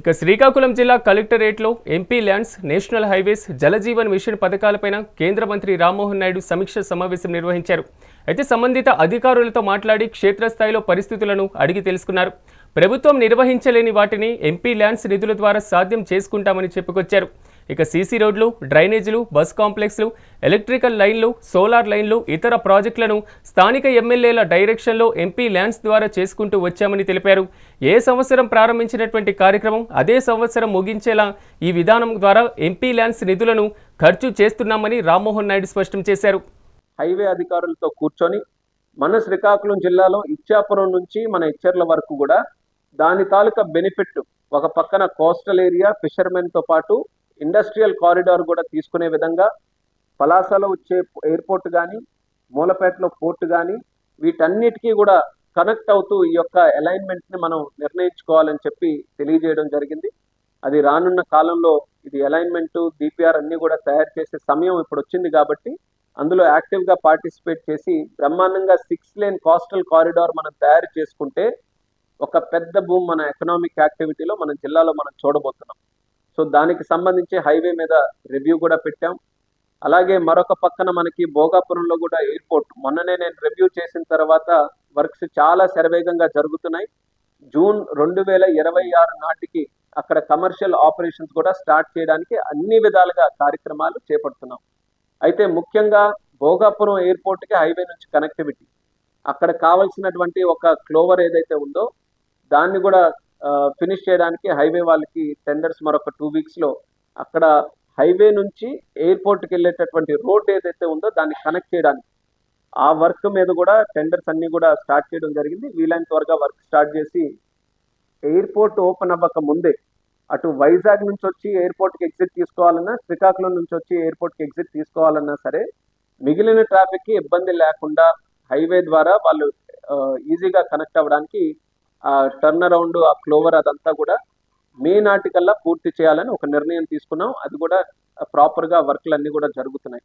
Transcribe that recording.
ఇక శ్రీకాకుళం జిల్లా కలెక్టరేట్లో MP lands national highways Jal Jeevan mission పథకాలపైన కేంద్ర మంత్రి రామ్మోహన్ నాయుడు సమీక్ష సమావేశం నిర్వహించారు. అయితే సంబంధిత అధికారులతో మాట్లాడి క్షేత్రస్థాయిలో పరిస్థితులను అడిగి తెలుసుకున్నారు. ప్రభుత్వం నిర్వహించలేని వాటిని ఎంపీ ల్యాండ్స్ నిధుల ద్వారా సాధ్యం చేసుకుంటామని చెప్పుకొచ్చారు. ఇక సీసీ రోడ్లు డ్రైనేజీలు బస్ కాంప్లెక్స్లు ఎలక్ట్రికల్ లైన్లు సోలార్ లైన్లు ఇతర ప్రాజెక్టులను స్థానిక ఎమ్మెల్యేల డైరెక్షన్లో ఎంపీ ల్యాండ్స్ ద్వారా చేసుకుంటూ వచ్చామని తెలిపారు. ఏ సంవత్సరం ప్రారంభించినటువంటి కార్యక్రమం అదే సంవత్సరం ముగించేలా ఈ విధానం ద్వారా ఎంపీ ల్యాండ్స్ నిధులను ఖర్చు చేస్తున్నామని రామ్మోహన్ నాయుడు స్పష్టం చేశారు. హైవే అధికారులతో కూర్చొని మన శ్రీకాకుళం జిల్లాలో ఇచ్చాపురం నుంచి మన ఇచ్చర్ల వరకు కూడా దాని తాలూకా బెనిఫిట్ ఒక పక్కన కోస్టల్ ఏరియా ఫిషర్మెన్తో పాటు ఇండస్ట్రియల్ కారిడార్ కూడా తీసుకునే విధంగా పలాసలో వచ్చే ఎయిర్పోర్ట్ కానీ మూలపేటలో పోర్ట్ కానీ వీటన్నిటికీ కూడా కనెక్ట్ అవుతూ ఈ యొక్క alignment ని మనం నిర్ణయించుకోవాలని చెప్పి తెలియజేయడం జరిగింది. అది రానున్న కాలంలో ఇది అలైన్మెంట్ డిపిఆర్ అన్ని కూడా తయారు చేసే సమయం ఇప్పుడు వచ్చింది కాబట్టి అందులో యాక్టివ్గా పార్టిసిపేట్ చేసి బ్రహ్మాండంగా సిక్స్ లేన్ కోస్టల్ కారిడార్ మనం తయారు చేసుకుంటే ఒక పెద్ద భూమి మన ఎకనామిక్ యాక్టివిటీలో మన జిల్లాలో మనం చూడబోతున్నాం. సో దానికి సంబంధించి హైవే మీద రివ్యూ కూడా పెట్టాం. అలాగే మరొక పక్కన మనకి భోగాపురంలో కూడా ఎయిర్పోర్ట్. మొన్ననే నేను రివ్యూ చేసిన తర్వాత వర్క్స్ చాలా శరవేగంగా జరుగుతున్నాయి. జూన్ రెండు వేల ఇరవై ఆరు నాటికి అక్కడ కమర్షియల్ ఆపరేషన్స్ కూడా స్టార్ట్ చేయడానికి అన్ని విధాలుగా కార్యక్రమాలు చేపడుతున్నాం. అయితే ముఖ్యంగా భోగాపురం ఎయిర్పోర్ట్కి హైవే నుంచి కనెక్టివిటీ. అక్కడ కావాల్సినటువంటి ఒక క్లోవర్ ఏదైతే ఉందో దాన్ని కూడా ఫినిష్ చేయడానికి హైవే వాళ్ళకి టెండర్స్ మరొక టూ వీక్స్లో అక్కడ హైవే నుంచి ఎయిర్పోర్ట్కి వెళ్ళేటటువంటి రోడ్ ఏదైతే ఉందో దాన్ని కనెక్ట్ చేయడానికి. ఆ వర్క్ మీద కూడా టెండర్స్ అన్ని కూడా స్టార్ట్ చేయడం జరిగింది. వీలైన త్వరగా వర్క్ స్టార్ట్ చేసి ఎయిర్పోర్ట్ ఓపెన్ అవ్వక ముందే అటు వైజాగ్ నుంచి వచ్చి ఎయిర్పోర్ట్కి ఎగ్జిట్ తీసుకోవాలన్నా శ్రీకాకుళం నుంచి వచ్చి ఎయిర్పోర్ట్కి ఎగ్జిట్ తీసుకోవాలన్నా సరే మిగిలిన ట్రాఫిక్కి ఇబ్బంది లేకుండా హైవే ద్వారా వాళ్ళు ఈజీగా కనెక్ట్ అవ్వడానికి ఆ టర్న్ అరౌండ్ ఆ క్లోవర్ అదంతా కూడా మే నాటికల్లా పూర్తి చేయాలని ఒక నిర్ణయం తీసుకున్నాం. అది కూడా ప్రాపర్గా వర్క్లు అన్ని కూడా జరుగుతున్నాయి.